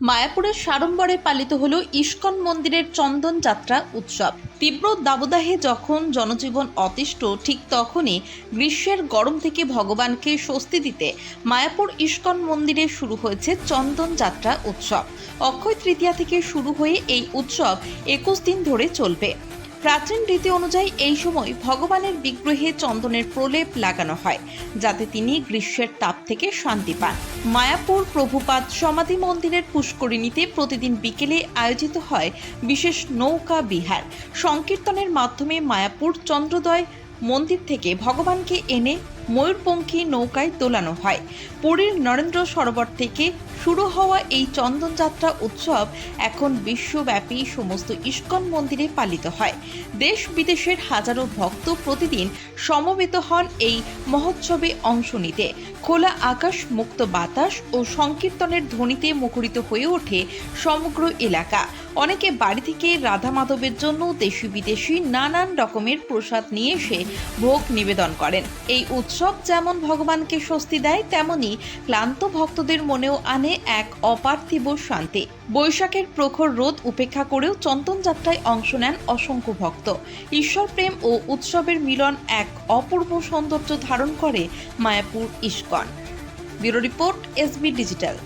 মায়াপুরের সাড়ম্বরে পালিত হল ইস্কন মন্দিরের চন্দন যাত্রা উৎসব। তীব্র দাবদাহে যখন জনজীবন অতিষ্ঠ, ঠিক তখনই গ্রীষ্মের গরম থেকে ভগবানকে স্বস্তি দিতে মায়াপুর ইস্কন মন্দিরে শুরু হয়েছে চন্দন যাত্রা উৎসব। অক্ষয় তৃতীয়া থেকে শুরু হয়ে এই উৎসব একুশ দিন ধরে চলবে। প্রাচীন রীতি অনুযায়ী এই সময় ভগবানের বিগ্রহে চন্দনের প্রলেপ লাগানো হয়, যাতে তিনি গ্রীষ্মের তাপ থেকে শান্তি পান। মায়াপুর প্রভুপাদ সমাধি মন্দিরের পুষ্করিণীতে প্রতিদিন বিকেলে আয়োজিত হয় বিশেষ নৌকা বিহার। সংকীর্তনের মাধ্যমে মায়াপুর চন্দ্রোদয় মন্দির থেকে ভগবানকে এনে ময়ূরপঙ্খী নৌকায় তোলানো হয়। পুরীর নরেন্দ্র সরোবর থেকে শুরু হওয়া এই চন্দনযাত্রা উৎসব এখন বিশ্বব্যাপী সমস্ত ইস্কন মন্দিরে পালিত হয়। দেশ বিদেশের হাজারো ভক্ত প্রতিদিন সমবেত হন এই মহোৎসবে অংশ নিতে। খোলা আকাশ, মুক্ত বাতাস ও সংকীর্তনের ধ্বনিতে মুখরিত হয়ে ওঠে সমগ্র এলাকা। অনেকে বাড়ি থেকে রাধা মাধবের জন্য দেশি বিদেশি নানান রকমের প্রসাদ নিয়ে এসে ভোগ নিবেদন করেন। এই উৎসব যেমন ভগবানকে স্বস্তি দেয়, তেমনি ক্লান্ত ভক্তদের মনেও আনে এক অপার্থিব শান্তি। বৈশাখের প্রখর রোদ উপেক্ষা করেও চন্দন যাত্রায় অংশ নেন অসংখ্য ভক্ত। ঈশ্বর প্রেম ও উৎসবের মিলন এক অপূর্ব সৌন্দর্য ধারণ করে Mayapur ISKCON. Bureau report SB digital.